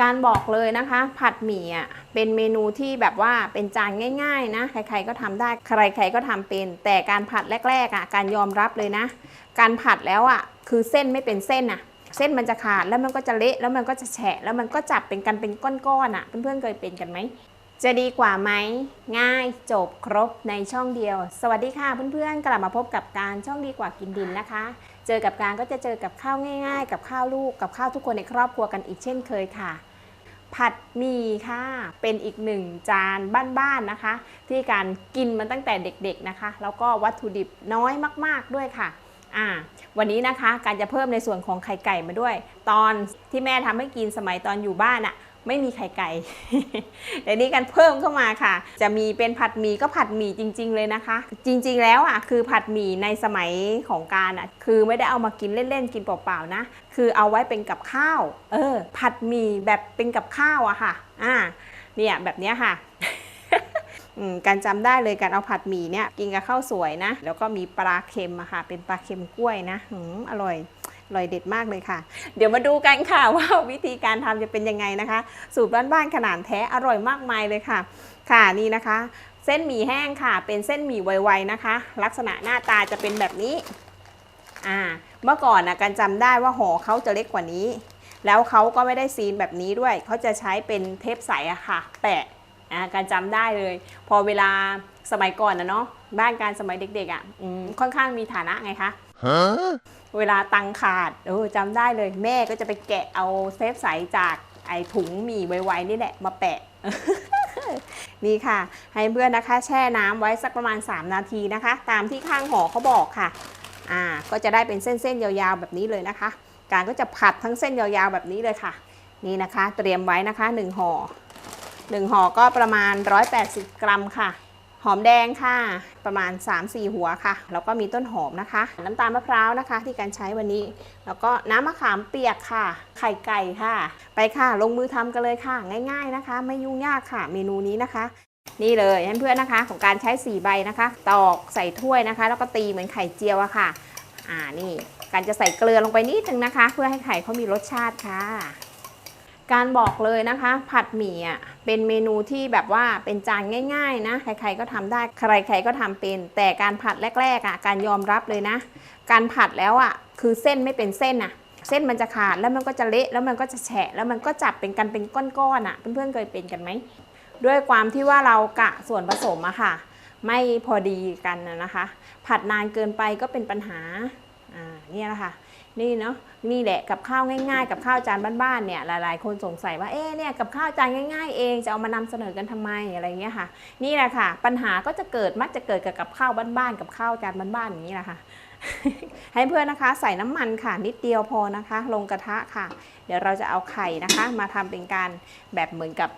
การบอกเลยนะคะ ผัดหมี่อะเป็นเมนูที่แบบว่าเป็นจานง่าย ๆ นะ ใครๆก็ทำได้ใครๆก็ทำเป็น แต่การผัดแรกๆอะการยอมรับเลยนะ การผัดแล้วอะคือเส้นไม่เป็นเส้นอะเส้นมันจะขาดแล้วมันก็จะเละแล้วมันก็จะแฉะแล้วมันก็จับเป็นกันเป็นก้อนๆอะเพื่อนๆเคยเป็นกันไหมจะดีกว่าไหมง่ายจบครบในช่องเดียว สวัสดีค่ะเพื่อนๆกลับมาพบกับการช่องดีกว่ากินดินนะคะ เจอกับการก็จะเจอกับข้าวง่าย ๆ กับข้าวลูกกับข้าวทุกคนในครอบครัวกันอีกเช่นเคยค่ะ ผัดหมี่ค่ะ เป็นอีกหนึ่งจานบ้านๆนะคะ ที่การกินมันตั้งแต่เด็กๆนะคะ แล้วก็วัตถุดิบน้อยมากๆด้วยค่ะอ่าวันนี้นะคะการจะเพิ่มในส่วนของไข่ไก่มาด้วย ตอนที่แม่ทำให้กินสมัยตอนอยู่บ้านอะ ไม่มีไข่ไก่เดี๋ยวนี้กันเพิ่มเข้ามาค่ะ จะมีเป็นผัดหมี่ก็ผัดหมี่จริง ๆ เลยนะคะ จริงๆแล้วอะคือผัดหมี่ในสมัยของการอะคือไม่ได้เอามากินเล่นๆกินเปล่าๆนะ คือเอาไว้เป็นกับข้าว เออ ผัดหมี่แบบเป็นกับข้าวอะค่ะอ่าเนี่ยแบบเนี้ยค่ะอืมการจำได้เลยการเอาผัดหมี่เนี่ยกินกับข้าวสวยนะ แล้วก็มีปลาเค็มอะค่ะ เป็นปลาเค็มกล้วยนะอืมอร่อย ร่อยเด็ดมากเลยค่ะ เดี๋ยวมาดูกันค่ะว่าวิธีการทำจะเป็นยังไงนะคะ สูตรบ้านๆขนาดแท้อร่อยมากมายเลยค่ะ ค่ะนี่นะคะ เส้นหมี่แห้งค่ะ เป็นเส้นหมี่ไวๆนะคะ ลักษณะหน้าตาจะเป็นแบบนี้อ่าเมื่อก่อนนะกันจำได้ว่าห่อเขาจะเล็กกว่านี้ แล้วเขาก็ไม่ได้ซีนแบบนี้ด้วยเขาจะใช้เป็นเทปใสอะค่ะ แปะอ่าการจำได้เลย พอเวลาสมัยก่อนนะเนาะบ้านการสมัยเด็กๆอะ่ะค่อนข้างมีฐานะไงคะ เวลาตังขาดเออจำได้เลย แม่ก็จะไปแกะเอาเซฟใสจากไอ้ถุงหมี่ไวๆนี่แหละมาแปะ นี่ค่ะ ให้เพื่อนนะคะแช่น้ำไว้สักประมาณ 3 นาทีนะคะ ตามที่ข้างห่อเขาบอกค่ะ อ่า ก็จะได้เป็นเส้นๆยาวๆแบบนี้เลยนะคะ การก็จะผัดทั้งเส้นยาวๆแบบนี้เลยค่ะ นี่นะคะ เตรียมไว้นะคะ1ห่อ1ห่อก็ประมาณ 180 กรัมค่ะ หอมแดงค่ะ ประมาณ 3-4 หัวค่ะ แล้วก็มีต้นหอมนะคะ น้ำตาลมะพร้าวนะคะ ที่การใช้วันนี้ แล้วก็น้ำมะขามเปียกค่ะ ไข่ไก่ค่ะ ไปค่ะ ลงมือทำกันเลยค่ะ ง่าย ๆนะคะ ไม่ยุ่งยากค่ะ เมนูนี้นะคะ นี่เลยเพื่อนๆนะคะ ของการใช้ 4 ใบนะคะ ตอกใส่ถ้วยนะคะ แล้วก็ตีเหมือนไข่เจียวอะค่ะ อ่านี่การจะใส่เกลือลงไปนิดนึงนะคะ เพื่อให้ไข่เขามีรสชาติค่ะ การบอกเลยนะคะ ผัดหมี่อะเป็นเมนูที่แบบว่าเป็นจานง่าย ๆ นะ ใครๆก็ทำได้ใครๆก็ทำเป็น แต่การผัดแรกๆอะการยอมรับเลยนะ การผัดแล้วอะคือเส้นไม่เป็นเส้นอะ เส้นมันจะขาดแล้วมันก็จะเละแล้วมันก็จะแฉะแล้วมันก็จับเป็นกันเป็นก้อนๆอะเพื่อนๆเคยเป็นกันไหมด้วยความที่ว่าเรากะส่วนผสมอะค่ะ ไม่พอดีกันนะนะคะ ผัดนานเกินไปก็เป็นปัญหาอ่าเนี่ยแหละค่ะ นี่เนาะนี่แหละกับข้าวง่ายๆ กับข้าวจานบ้านๆเนี่ยหลายๆ คนสงสัยว่าเอ๊ะเนี่ยกับข้าวจานง่าย ๆ เองจะเอามานำเสนอกันทำไมอะไรเงี้ยค่ะ นี่แหละค่ะ ปัญหาก็จะเกิดมักจะเกิดกับกับข้าวบ้านๆกับข้าวจานบ้านๆอย่างนี้แหละค่ะ ให้เพื่อนนะคะใส่น้ำมันค่ะนิดเดียวพอนะคะ ลงกระทะค่ะ เดี๋ยวเราจะเอาไข่นะคะ มาทำเป็นการแบบเหมือนกับ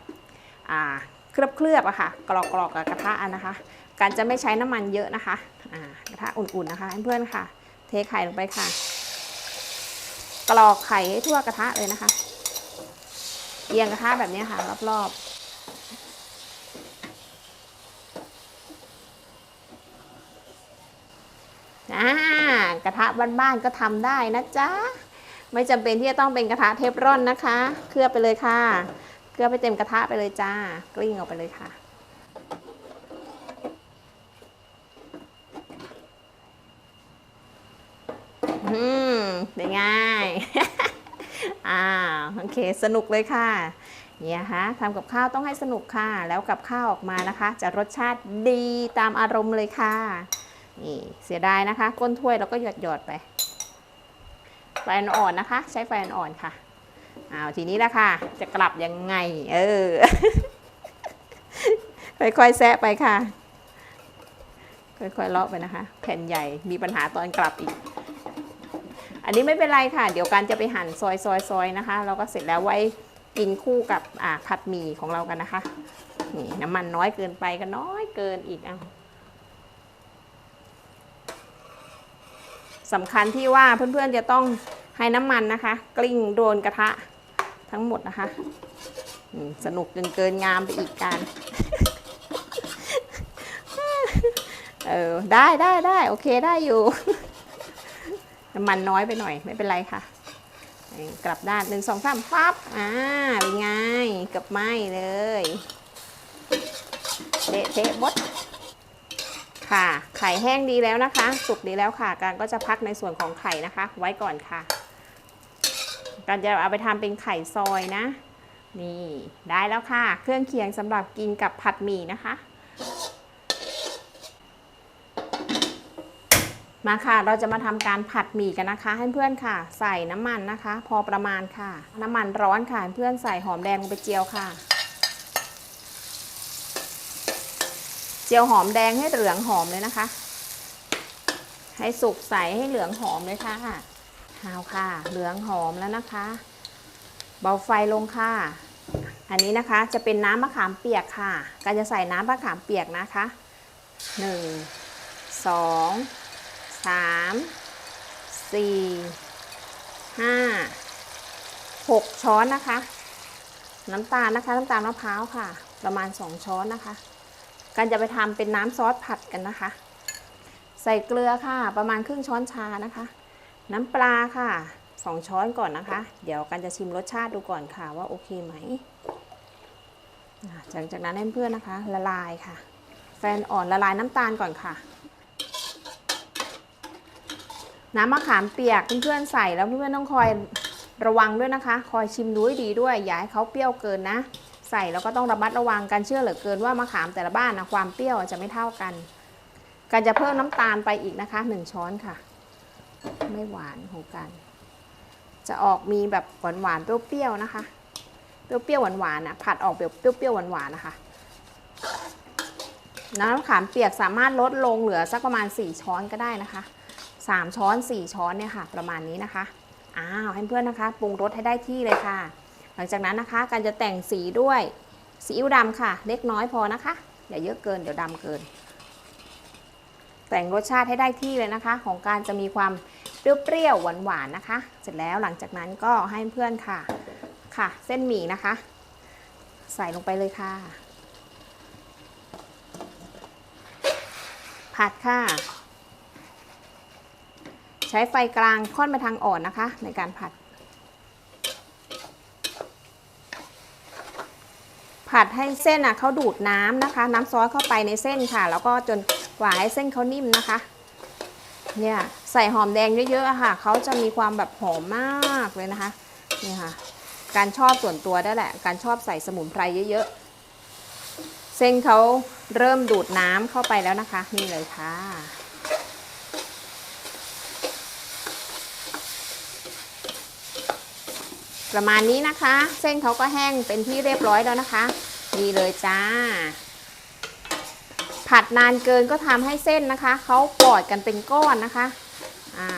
อ่าเคลือบเคลือบๆอะค่ะกรอกๆกับกระทะนะคะ การจะไม่ใช้น้ำมันเยอะนะคะกระทะอุ่นๆนะคะให้เพื่อนค่ะ เทไข่ลงไปค่ะ กรอกไข่ให้ทั่วกระทะเลยนะคะเอียงกระทะแบบนี้ค่ะ รอบๆอ่ากระทะบ้านๆก็ทำได้นะจ๊ะ ไม่จำเป็นที่จะต้องเป็นกระทะเทฟรอนนะคะ เคลือบไปเลยค่ะ เคลือบไปเต็มกระทะไปเลยจ้า กลิ้งออกไปเลยค่ะ อืมเป็นไงอ่าโอเค สนุกเลยค่ะเนี่ยฮะทำกับข้าวต้องให้สนุกค่ะ แล้วกับข้าวออกมานะคะ จะรสชาติดีตามอารมณ์เลยค่ะ นี่เสียดายนะคะ ก้นถ้วยเราก็หยดหยดไป ไฟอ่อนนะคะ ใช้ไฟอ่อนค่ะอ้าวทีนี้ละค่ะ จะกลับยังไง เออ ค่อยๆแซะไปค่ะ ค่อยๆเลาะไปนะคะ แผ่นใหญ่มีปัญหาตอนกลับอีก อันนี้ไม่เป็นไรค่ะ เดี๋ยวการจะไปหั่นซอยซอยซอยนะคะ เราก็เสร็จแล้วไว้กินคู่กับอ่าผัดหมี่ของเรากันนะคะ นี่น้ำมันน้อยเกินไปก็น้อยเกินอีกเอาสำคัญที่ว่าเพื่อนๆจะต้องให้น้ำมันนะคะ กลิ้งโดนกระทะทั้งหมดนะคะสนุกจนเกินงามไปอีกการเออได้ได้ได้โอเคได้อยู่ น้ำมันน้อยไปหน่อยไม่เป็นไรค่ะ กลับด้านหนึ่งสองสามปั๊บอ่าเป็นไงเกับไหมเลยเละเทะบดค่ะไข่แห้งดีแล้วนะคะ สุกดีแล้วค่ะ การก็จะพักในส่วนของไข่นะคะ ไว้ก่อนค่ะ การจะเอาไปทำเป็นไข่ซอยนะ นี่ได้แล้วค่ะ เครื่องเคียงสำหรับกินกับผัดหมี่นะคะ มาค่ะ เราจะมาทำการผัดหมี่กันนะคะ ให้เพื่อนค่ะ ใส่น้ำมันนะคะ พอประมาณค่ะ น้ำมันร้อนค่ะเพื่อนใส่หอมแดงลงไปเจียวค่ะ เจียวหอมแดงให้เหลืองหอมเลยนะคะ ให้สุกใสให้เหลืองหอมเลยค่ะเอาค่ะ เหลืองหอมแล้วนะคะ เบาไฟลงค่ะ อันนี้นะคะจะเป็นน้ำมะขามเปียกค่ะการจะใส่น้ำมะขามเปียกนะคะหนึ่งสอง 1 2 3 4 5 6ช้อนนะคะ น้ำตาลนะคะ น้ำตาลมะพร้าวค่ะ ประมาณ2ช้อนนะคะ การจะไปทำเป็นน้ำซอสผัดกันนะคะ ใส่เกลือค่ะ ประมาณครึ่งช้อนชานะคะ น้ำปลาค่ะ2ช้อนก่อนนะคะ เดี๋ยวกันจะชิมรสชาติดูก่อนค่ะว่าโอเคไหมหลังจากนั้นให้เพื่อนนะคะ ละลายค่ะ แฟนอ่อนละลายน้ำตาลก่อนค่ะ น้ำมะขามเปียกเพื่อนๆใส่แล้วเพื่อนๆต้องคอยระวังด้วยนะคะ คอยชิมดูให้ดีด้วย อย่าให้เขาเปรี้ยวเกินนะ ใส่แล้วก็ต้องระมัดระวังกันเชื่อเหลือเกินว่ามะขามแต่ละบ้านนะความเปรี้ยวจะไม่เท่ากันการจะเพิ่มน้ำตาลไปอีกนะคะหนึ่งช้อนค่ะ ไม่หวานของกัน จะออกมีแบบหวานหวานๆเปรี้ยวๆนะคะ เปรี้ยวๆหวานหวานๆนะผัดออกแบบเปรี้ยวๆหวานหวานๆนะคะ น้ำมะขามเปียกสามารถลดลงเหลือสักประมาณ 4 ช้อนก็ได้นะคะ 3 ช้อน 4 ช้อนเนี่ยค่ะประมาณนี้นะคะอ้าวให้เพื่อนนะคะปรุงรสให้ได้ที่เลยค่ะ หลังจากนั้นนะคะการจะแต่งสีด้วยซีอิ๊วดำค่ะ เล็กน้อยพอนะคะอย่าเยอะเกินเดี๋ยวดำเกิน แต่งรสชาติให้ได้ที่เลยนะคะ ของการจะมีความเปรี้ยวๆหวานๆนะคะ เสร็จแล้วหลังจากนั้นก็ให้เพื่อนค่ะค่ะ เส้นหมี่นะคะ ใส่ลงไปเลยค่ะ ผัดค่ะ ช้ไฟกลางค่อนไปทางอ่อนนะคะ ในการผัด ผัดให้เส้นอะเขาดูดน้ำนะคะ น้ำซอสเข้าไปในเส้นค่ะ แล้วก็จนกว่าให้เส้นเขานิ่มนะคะ เนี่ยใส่หอมแดงเยอะๆค่ะเขาจะมีความแบบหอมมากเลยนะคะนี่ค่ะ การชอบส่วนตัวได้แหละ การชอบใส่สมุนไพรเยอะๆ เส้นเขาเริ่มดูดน้ำเข้าไปแล้วนะคะ นี่เลยค่ะ ประมาณนี้นะคะ เส้นเขาก็แห้งเป็นที่เรียบร้อยแล้วนะคะ นี่เลยจ้า ผัดนานเกินก็ทำให้เส้นนะคะเขากอดกันเป็นก้อนนะคะอ่า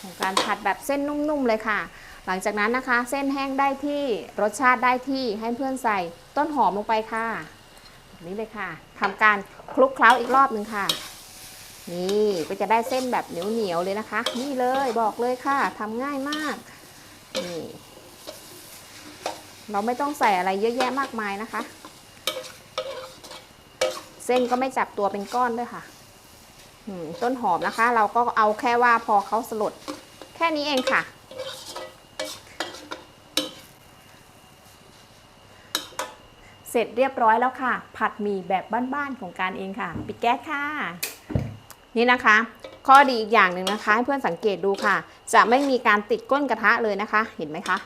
ของการผัดแบบเส้นนุ่มๆเลยค่ะ หลังจากนั้นนะคะ เส้นแห้งได้ที่รสชาติได้ที่ให้เพื่อนใส่ต้นหอมลงไปค่ะแบบนี้เลยค่ะทำการคลุกเคล้าอีกรอบหนึ่งค่ะนี่ก็จะได้เส้นแบบเหนียวๆเลยนะคะ นี่เลยบอกเลยค่ะทำง่ายมากนี่ เราไม่ต้องใส่อะไรเยอะแยะมากมายนะคะ เส้นก็ไม่จับตัวเป็นก้อนด้วยค่ะต้นหอมนะคะ เราก็เอาแค่ว่าพอเขาสลด แค่นี้เองค่ะ เสร็จเรียบร้อยแล้วค่ะ ผัดหมี่แบบบ้านๆของการเองค่ะ ปิดแก๊สค่ะ นี่นะคะ ข้อดีอีกอย่างหนึ่งนะคะ ให้เพื่อนสังเกตดูค่ะ จะไม่มีการติดก้นกระทะเลยนะคะ เห็นไหมคะ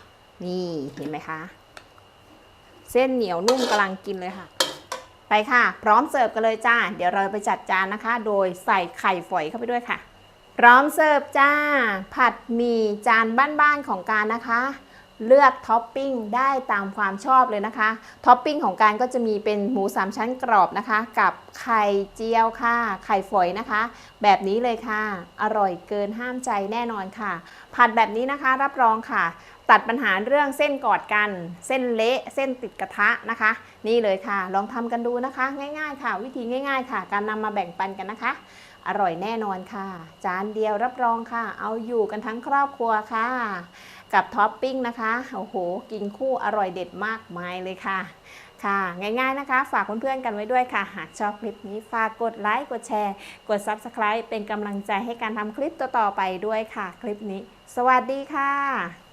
นี่เห็นไหมคะ เส้นเหนียวนุ่มกำลังกินเลยค่ะ ไปค่ะ พร้อมเสิร์ฟกันเลยจ้า เดี๋ยวเราไปจัดจานนะคะ โดยใส่ไข่ฝอยเข้าไปด้วยค่ะ พร้อมเสิร์ฟจ้า ผัดหมี่จานบ้านๆของการนะคะ เลือกท็อปปิ้งได้ตามความชอบเลยนะคะท็อปปิ้งของการก็จะมีเป็นหมูสามชั้นกรอบนะคะ กับไข่เจียวค่ะ ไข่ฝอยนะคะ แบบนี้เลยค่ะ อร่อยเกินห้ามใจแน่นอนค่ะ ผัดแบบนี้นะคะรับรองค่ะ ตัดปัญหาเรื่องเส้นกอดกัน เส้นเละเส้นติดกระทะนะคะ นี่เลยค่ะ ลองทำกันดูนะคะ ง่าย ๆ ค่ะ วิธีง่าย ๆ ค่ะ การนำมาแบ่งปันกันนะคะ อร่อยแน่นอนค่ะ จานเดียวรับรองค่ะ เอาอยู่กันทั้งครอบครัวค่ะ กับท็อปปิ้งนะคะโอ้โหกินคู่อร่อยเด็ดมากมายเลยค่ะค่ะ ง่ายๆนะคะ ฝากเพื่อนๆกันไว้ด้วยค่ะ หากชอบคลิปนี้ฝากกดไลค์ กดแชร์ กด Subscribe เป็นกำลังใจให้การทำคลิปต่อๆไปด้วยค่ะ คลิปนี้ สวัสดีค่ะ